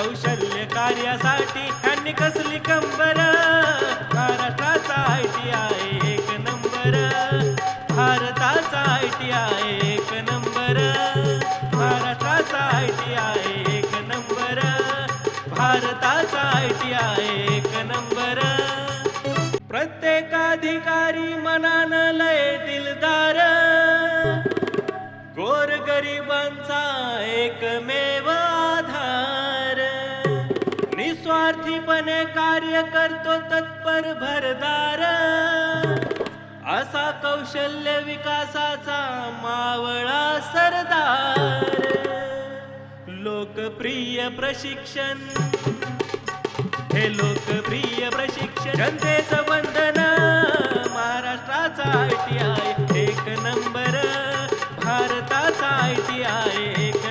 कौशल्य कार्यासाठी त्यांनी कसली कंबर? महाराष्ट्राचा आय टी आय एक नंबर. भारताचा आय टी आय एक नंबर. महाराष्ट्राचा आय टी आय एक नंबर. भारताचा आय टी आय एक नंबर. प्रत्येक अधिकारी मनान लय दिलदार. गोर गरिबांचा एकमेव निस्वार्थीपणे कार्य करतो तत्पर भरदार. असा कौशल्य विकासाचा मावळा सरदार. लोकप्रिय प्रशिक्षण. हे लोकप्रिय प्रशिक्षण. जनतेचं वंदन. महाराष्ट्राचा आय टी आय एक नंबर. भारताचा आय टी आय एक